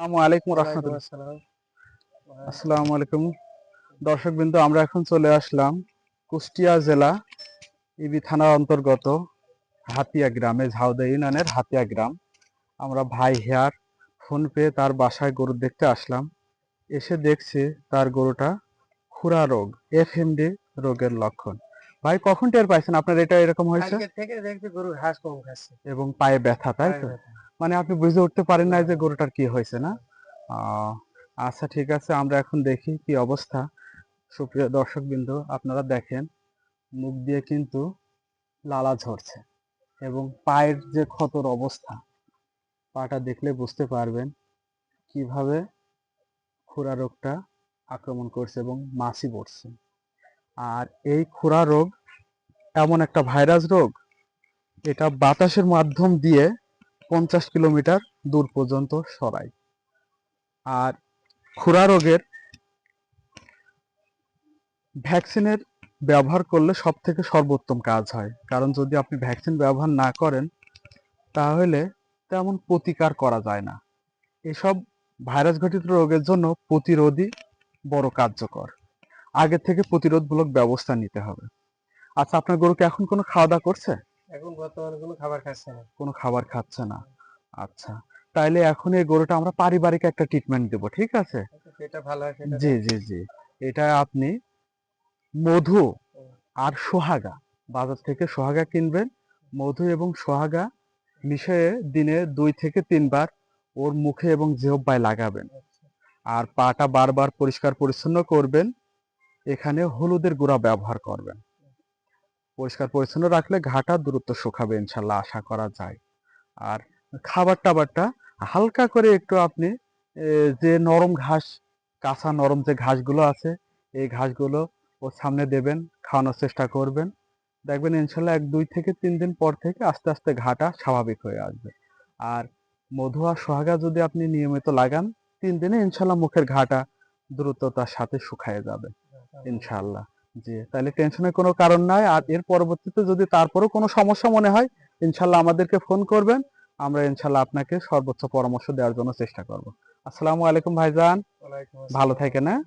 আসসালামু আলাইকুম রহমতুল্লাহ। আসসালামু। আলাইকুম। দর্শক বিন্দু আমরা এখন চলে আসলাম কুষ্টিয়া জেলা ইবি থানার অন্তর্গত হাতিয়া গ্রামে ঝাউদা ইউনিয়নের হাতিয়া গ্রাম। আমরা ভাই হেয়ার ফোন পেয়ে তার বাসায় গরু দেখতে আসলাম। এসে দেখছি তার গরুটা খুরা রোগ এফএমডি রোগের লক্ষণ। ভাই কখন টের পাইছেন? আপনার এটা এরকম হয়েছে? থেকে দেখছি গরু ঘাস কম খাচ্ছে। এবং পায়ে ব্যথা তাই তো। মানে আপনি বুঝে উঠতে পারেন না যে গরুটার কি হয়েছে না? আচ্ছা ঠিক আছে, আমরা এখন দেখি কি অবস্থা। সুপ্রিয় দর্শক বিন্দু আপনারা দেখেন, মুখ দিয়ে কিন্তু লালা ঝরছে এবং পায়ের যে ক্ষতর অবস্থা, পাটা দেখলে বুঝতে পারবেন কীভাবে খুরা রোগটা আক্রমণ করছে এবং মাছি পড়ছে। আর এই খুরা রোগ এমন একটা ভাইরাস রোগ, এটা বাতাসের মাধ্যম দিয়ে পঞ্চাশ কিলোমিটার দূর পর্যন্ত সরাই। আর খুরা রোগের ভ্যাকসিনের ব্যবহার করলে সব থেকে সর্বোত্তম কাজ হয়। কারণ যদি আপনি ভ্যাকসিন ব্যবহার না করেন, তাহলে তেমন প্রতিকার করা যায় না। এসব ভাইরাস ঘটিত রোগের জন্য প্রতিরোধই বড় কার্যকর। আগে থেকে প্রতিরোধমূলক ব্যবস্থা নিতে হবে। আচ্ছা আপনার গরুকে এখন কোনো খাওয়া দাওয়া করছে? এখন বর্তমানে কোনো খাবার খাচ্ছে না। কোনো খাবার খাচ্ছে না। আচ্ছা তাইলে এখন এই গরুটা আমরা পারিবারিক একটা ট্রিটমেন্ট দেব ঠিক আছে? সেটা ভালো হয় জি জি জি। এটা আপনি মধু আর সোহাগা বাজার থেকে সোহাগা কিনবেন। মধু এবং সোহাগা মিশিয়ে দিনে দুই থেকে তিনবার ওর মুখে এবং জিহ্বায় লাগাবেন। আর পাটা বারবার পরিষ্কার পরিচ্ছন্ন করবেন। এখানে হলুদের গুঁড়া ব্যবহার করবেন। পরিষ্কার পরিচ্ছন্ন রাখলে ঘাটা দ্রুত শুকাবে ইনশাল্লাহ আশা করা যায়। আর খাবার টাবারটা হালকা করে একটু আপনি যে নরম ঘাস কাঁচা নরম যে ঘাসগুলো আছে এই ঘাসগুলো ওর সামনে দেবেন খাওয়ানোর চেষ্টা করবেন। দেখবেন ইনশাল্লাহ এক দুই থেকে তিন দিন পর থেকে আস্তে আস্তে ঘাটা স্বাভাবিক হয়ে আসবে। আর মধু আর সোহাগা যদি আপনি নিয়মিত লাগান তিন দিনে ইনশাল্লাহ মুখের ঘাটা দ্রুততার সাথে শুকায় যাবে ইনশাআল্লাহ জি তাহলে টেনশনের কোনো কারণ নাই। আর এর পরবর্তীতে যদি তারপরও কোনো সমস্যা মনে হয় ইনশাল্লাহ আমাদেরকে ফোন করবেন। আমরা ইনশাল্লাহ আপনাকে সর্বোচ্চ পরামর্শ দেওয়ার জন্য চেষ্টা করব। আসসালামু আলাইকুম ভাইজান। ভালো। থাকেন হ্যাঁ?